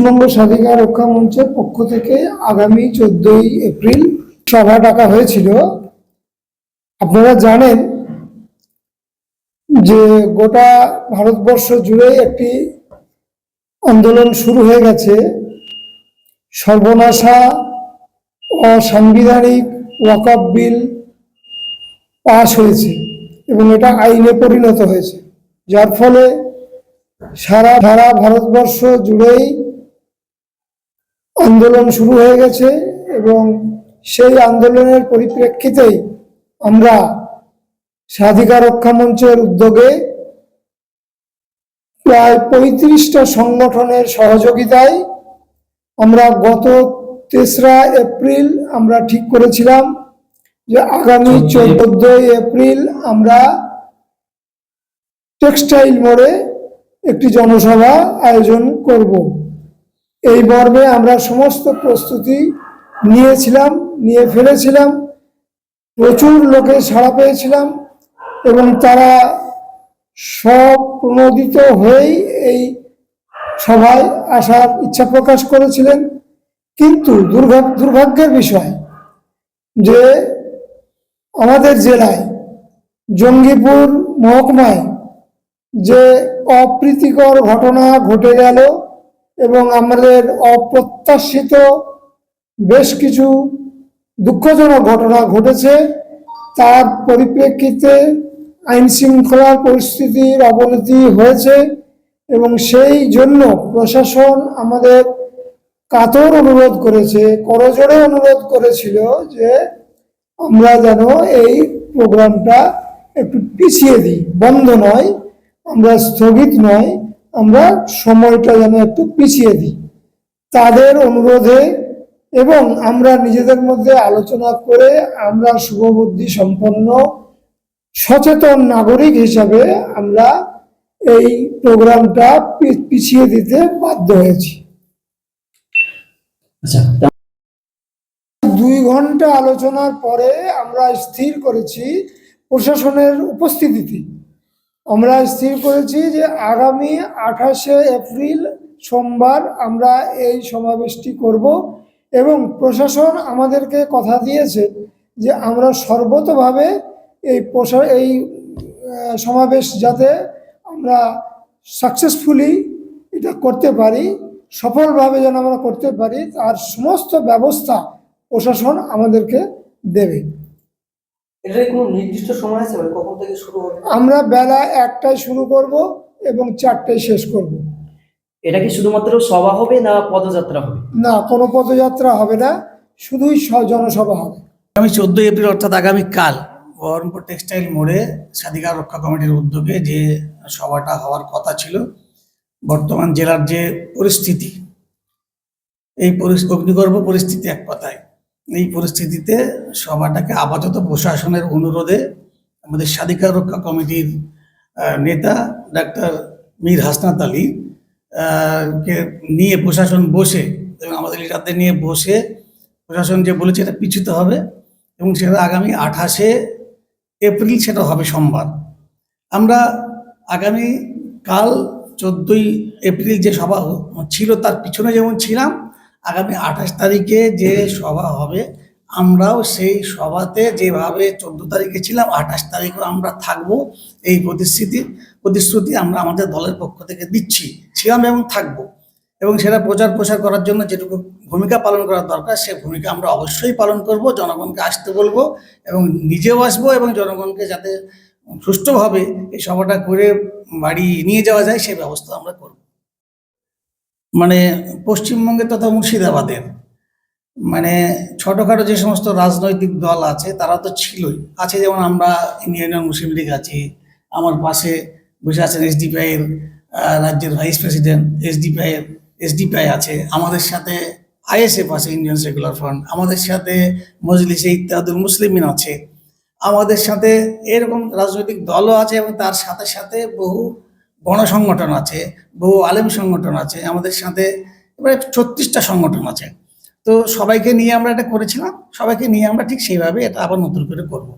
পশ্চিমবঙ্গ স্বাধিকার রক্ষা মঞ্চের পক্ষ থেকে আগামী চোদ্দই এপ্রিল সভা ডাকা হয়েছিল। আপনারা জানেন যে গোটা ভারতবর্ষ জুড়ে একটি আন্দোলন শুরু হয়ে গেছে। সর্বনাশা অসাংবিধানিক ওয়াকআপ বিল পাশ হয়েছে এবং এটা আইনে পরিণত হয়েছে। যার ফলে সারা সারা ভারতবর্ষ জুড়েই আন্দোলন শুরু হয়ে গেছে এবং সেই আন্দোলনের পরিপ্রেক্ষিতেই আমরা স্বাধিকার রক্ষা মঞ্চের উদ্যোগে প্রায় পঁয়ত্রিশটা সংগঠনের সহযোগিতায় আমরা গত তেসরা এপ্রিল আমরা ঠিক করেছিলাম যে আগামী চোদ্দই এপ্রিল আমরা টেক্সটাইল মোড়ে একটি জনসভা আয়োজন করব। এই মর্মে আমরা সমস্ত প্রস্তুতি নিয়েছিলাম, নিয়ে ফেলেছিলাম। প্রচুর লোকের সাড়া পেয়েছিলাম এবং তারা সব প্রণোদিত হয়েই এই সভায় আসার ইচ্ছা প্রকাশ করেছিলেন। কিন্তু দুর্ভাগ্য দুর্ভাগ্যের বিষয় যে আমাদের জেলায় জঙ্গিপুর মহকুমায় যে অপ্রীতিকর ঘটনা ঘটে গেল এবং আমাদের অপ্রত্যাশিত বেশ কিছু দুঃখজনক ঘটনা ঘটেছে। তার পরিপ্রেক্ষিতে আইন শৃঙ্খলার পরিস্থিতির অবনতি হয়েছে এবং সেই জন্য প্রশাসন আমাদের কাতর অনুরোধ করেছে, করজোড়ে অনুরোধ করেছিল যে আমরা যেন এই প্রোগ্রামটা একটু পিছিয়ে দিই। বন্ধ নয়, আমরা স্থগিত নয়। আমরা সময়টা যেন একটু পিছিয়ে দিই। তাদের অনুরোধে এবং আমরা নিজেদের মধ্যে আলোচনা করে আমরা শুভবুদ্ধি সম্পন্ন সচেতন নাগরিক হিসাবে আমরা এই প্রোগ্রামটা পিছিয়ে দিতে বাধ্য হয়েছি। আচ্ছা দুই ঘণ্টা আলোচনার পরে আমরা স্থির করেছি প্রশাসনের উপস্থিতিতে। আমরা স্থির করেছি যে আগামী আঠাশে এপ্রিল সোমবার আমরা এই সমাবেশটি করব এবং প্রশাসন আমাদেরকে কথা দিয়েছে যে আমরা সর্বতভাবে এই প্রশা, এই সমাবেশ যাতে আমরা সাকসেসফুলি এটা করতে পারি, সফলভাবে যেন আমরা করতে পারি, তার সমস্ত ব্যবস্থা প্রশাসন আমাদেরকে দেবে। এটার কোনো নির্দিষ্ট সময় আছে মানে কখন থেকে শুরু হবে? আমরা বেলা একটায় শুরু করব এবং চারটায় শেষ করব। এটা কি শুধুমাত্র সভা হবে না পদযাত্রা হবে? না কোনো পদযাত্রা হবে না শুধুই জনসভা হবে। আগামী চোদ্দই এপ্রিল অর্থাৎ আগামীকাল বহরমপুর টেক্সটাইল মোড়ে স্বাধিকার রক্ষা কমিটির উদ্যোগে যে সভাটা হওয়ার কথা ছিল বর্তমান জেলার যে পরিস্থিতি এই পরিস- অগ্নিগর্ভ পরিস্থিতি এক কথায়। এই পরিস্থিতিতে সভাটাকে আপাতত প্রশাসনের অনুরোধে আমাদের স্বাধিকার রক্ষা কমিটির নেতা ডাক্তার মীর হাসনাত আলী কে নিয়ে প্রশাসন বসে, এবং আমাদের লিডারদের নিয়ে বসে প্রশাসন যে বলেছে এটা পিছুতে হবে, এবং সেটা আগামী আঠাশে এপ্রিল সেটা হবে সোমবার। আমরা আগামী কাল চোদ্দই এপ্রিল যে সভা ছিল তার পিছনে যেমন ছিলাম আগামী আঠাশ তারিখে যে সভা হবে, আমরাও সেই সভাতে যেভাবে চোদ্দ তারিখে ছিলাম, আঠাশ তারিখেও আমরা থাকব। এই প্রতিশ্রুতি প্রতিশ্রুতি আমরা আমাদের দলের পক্ষ থেকে দিচ্ছি, ছিলাম এবং থাকব। এবং সেটা প্রচার প্রসার করার জন্য যেটুকু ভূমিকা পালন করার দরকার, সে ভূমিকা আমরা অবশ্যই পালন করব, জনগণকে আসতে বলব এবং নিজেও আসব এবং জনগণকে যাতে সুষ্ঠুভাবে এই সভাটা করে বাড়ি নিয়ে যাওয়া যায় সেই ব্যবস্থা আমরা করব। মানে পশ্চিমবঙ্গে তথা মুর্শিদাবাদের মানে ছোটখাটো যে সমস্ত রাজনৈতিক দল আছে তারা তো ছিলই। আছে যেমন আমরা ইন্ডিয়ান মুসলিম লীগ আছি আমার পাশে বসে আছেন এসডিপিআই এর আহ, রাজ্যের ভাইস প্রেসিডেন্ট এসডিপিআই এর এসডিপিআই আছে। আমাদের সাথে আইএসএফ আছে ইন্ডিয়ান সেকুলার ফ্রন্ট আমাদের সাথে মজলিসে ইত্যাদুল মুসলিমিন আছে। আমাদের সাথে এরকম রাজনৈতিক দলও আছে এবং তার সাথে সাথে বহু গণসংগঠন আছে, বহু আলেম সংগঠন আছে, আমাদের সাথে এবারে ছত্রিশটা সংগঠন আছে। তো সবাইকে নিয়ে আমরা এটা করেছিলাম, সবাইকে নিয়ে আমরা ঠিক সেইভাবে এটা আবার নতুন করে করব।